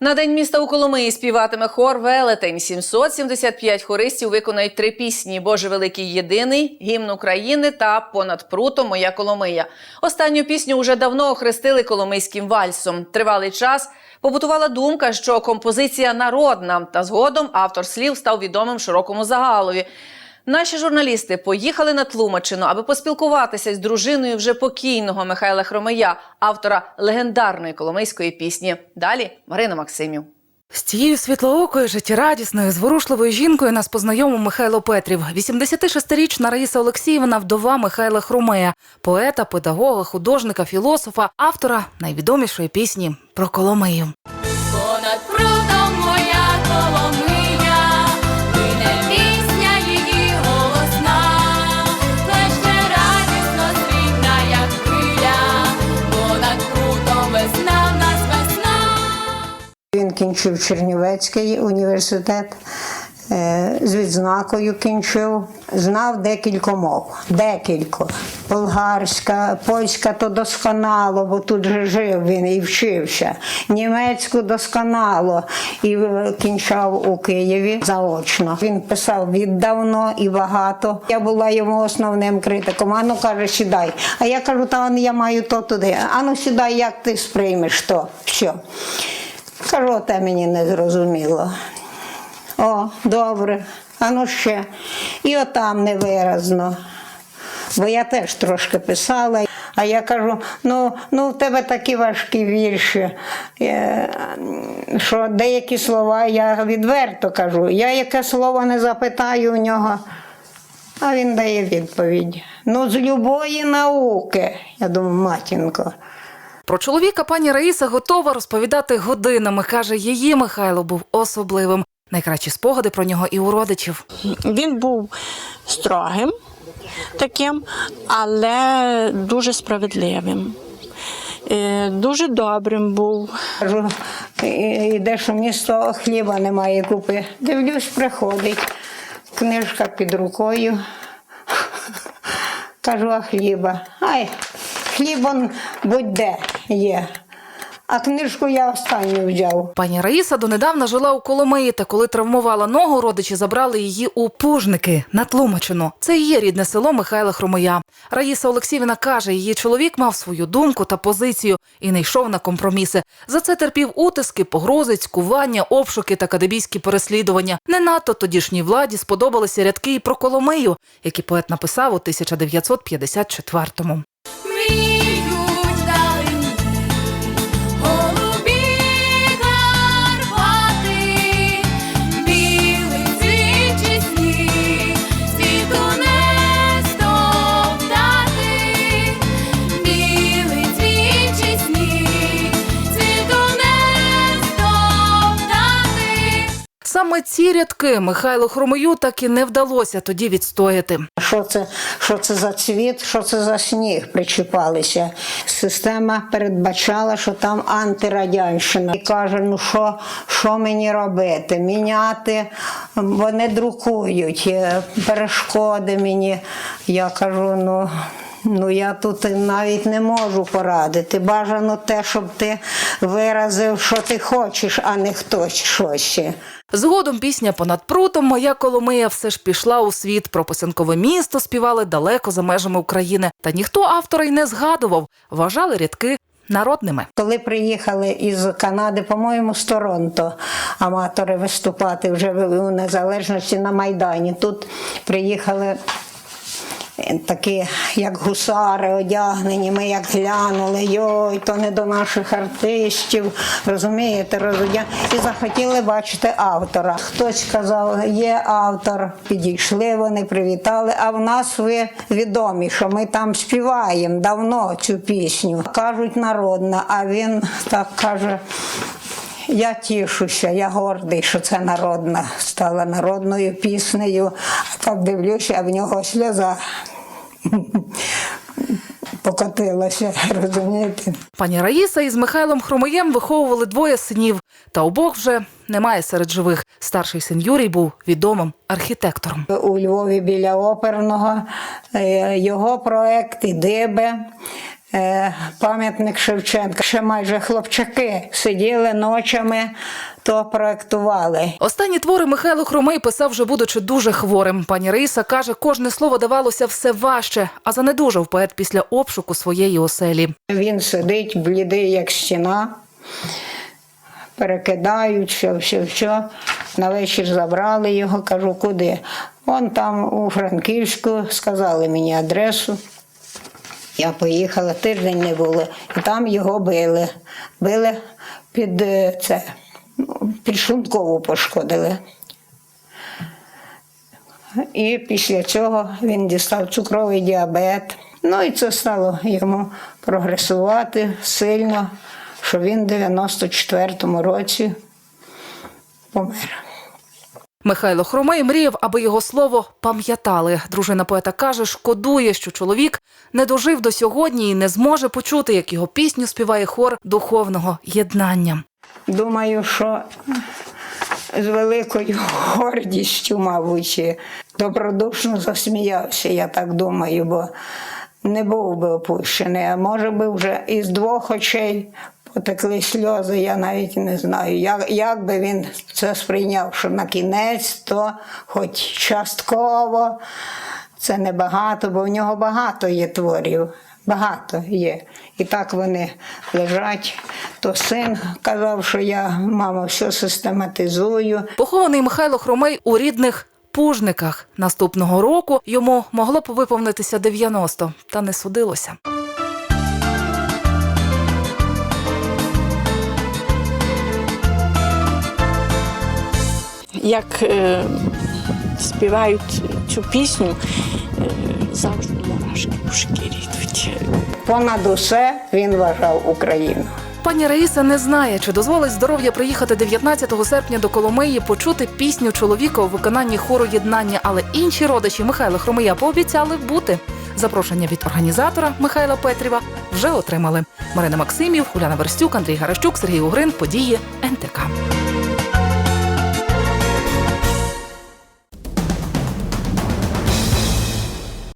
На день міста у Коломиї співатиме хор Велетень. 775 хористів виконають три пісні: Боже великий єдиний, гімн України та понад прутом Моя Коломия. Останню пісню уже давно охрестили коломийським вальсом. Тривалий час побутувала думка, що композиція народна, та згодом автор слів став відомим широкому загалові. Наші журналісти поїхали на Тлумачину, аби поспілкуватися з дружиною вже покійного Михайла Хромия, автора легендарної коломийської пісні. Далі Марина Максимів. З цією світлоокою, життєрадісною, зворушливою жінкою нас познайомив Михайло Петрів. 86-річна Раїса Олексіївна, вдова Михайла Хромея, поета, педагога, художника, філософа, автора найвідомішої пісні про Коломию. Він кінчив Чернівецький університет. е, З відзнакою кінчив, знав декілька мов. Декілька. Болгарська, польська то досконало, бо тут же жив він і вчився. Німецьку досконало і е, кінчав у Києві заочно. Він писав віддавно і багато. Я була йому основним критиком. Ану каже, сідай. А я кажу, та я маю то туди. Ану сідай, як ти сприймеш то? Що? Кажу, те мені не зрозуміло. О, добре, а ну ще. І отам невиразно. Бо я теж трошки писала. А я кажу: ну, ну в тебе такі важкі вірші, е, що деякі слова я відверто кажу. Я яке слово не запитаю у нього, а він дає відповідь. Ну, з любої науки. Я думаю, матінко. Про чоловіка пані Раїса готова розповідати годинами. Каже, її Михайло був особливим. Найкращі спогади про нього і у родичів. Він був строгим таким, але дуже справедливим. Е, Дуже добрим був. Кажу, «І- йдеш у місто, хліба немає купи. Дивлюсь, приходить. Книжка під рукою. Кажу, а хліба. Ай, хліб он будь-де є. А книжку я останню взяв. Пані Раїса донедавна жила у Коломиї, та коли травмувала ногу, родичі забрали її у Пужники на Тлумачину. Це і є рідне село Михайла Хромоя. Раїса Олексіївна каже, її чоловік мав свою думку та позицію і не йшов на компроміси. За це терпів утиски, погрози, цькування, обшуки та кадебійські переслідування. Не надто тодішній владі сподобалися рядки і про Коломию, які поет написав у 1954-му. Саме ці рядки Михайлу Хромою так і не вдалося тоді відстояти. Що це, що це за цвіт, що це за сніг причіпалися. Система передбачала, що там антирадянщина. І каже, ну що, що мені робити? Міняти, вони друкують, е, перешкоди мені. Я кажу, ну. Ну, я тут навіть не можу порадити. Бажано те, щоб ти виразив, що ти хочеш, а не хтось щось. ще. Згодом пісня понад прутом Моя Коломия все ж пішла у світ. Про писанкове місто співали далеко за межами України. Та ніхто автора й не згадував. Вважали рядки народними. Коли приїхали із Канади, по-моєму, з Торонто аматори виступати вже у незалежності на Майдані. Тут приїхали. Такі, як гусари одягнені, ми як глянули, йой, то не до наших артистів, розумієте, розодя... і захотіли бачити автора. Хтось сказав, є автор, підійшли, вони привітали. А в нас ви відомі, що ми там співаємо давно цю пісню. Кажуть, народна, а він так каже. Я тішуся, я гордий, що це народна стала народною піснею. Так дивлюся, а в нього сльоза покотилася, розумієте? Пані Раїса із Михайлом Хромоєм виховували двоє синів. Та обох вже немає серед живих. Старший син Юрій був відомим архітектором. У Львові біля оперного е, його проект і Дибе. Е, пам'ятник Шевченка. Ще майже хлопчаки сиділи ночами, то проектували. Останні твори Михайло Хромий писав, вже будучи дуже хворим. Пані Раїса каже, кожне слово давалося все важче, а занедужав поет після обшуку своєї оселі. Він сидить блідий, як стіна, перекидають, що, що, що. На вечір забрали його, кажу, куди? Вон там у Франківську сказали мені адресу. Я поїхала, тиждень не було, і там його били. Били під е, це, під пошкодили. І після цього він дістав цукровий діабет. Ну і це стало йому прогресувати сильно, що він в 94-му році помер. Михайло Хромий мріяв, аби його слово пам'ятали. Дружина поета каже, шкодує, що чоловік не дожив до сьогодні і не зможе почути, як його пісню співає хор духовного єднання. Думаю, що з великою гордістю, мабуть, добродушно засміявся, я так думаю, бо не був би опущений, а може би вже із двох очей потекли сльози, я навіть не знаю. Як, як би він це сприйняв, що на кінець, то хоч частково, це небагато, бо в нього багато є творів. Багато є. І так вони лежать. То син казав, що я, мамо, все систематизую. Похований Михайло Хромий у рідних пужниках. Наступного року йому могло б виповнитися 90, та не судилося. Як е, співають цю пісню, е, завжди мурашки по шкірі йдуть. Понад усе він вважав Україну. Пані Раїса не знає, чи дозволить здоров'я приїхати 19 серпня до Коломиї почути пісню чоловіка у виконанні хору єднання, але інші родичі Михайла Хромия пообіцяли бути. Запрошення від організатора Михайла Петріва вже отримали. Марина Максимів, Уляна Верстюк, Андрій Гаращук, Сергій Угрин. Події НТК.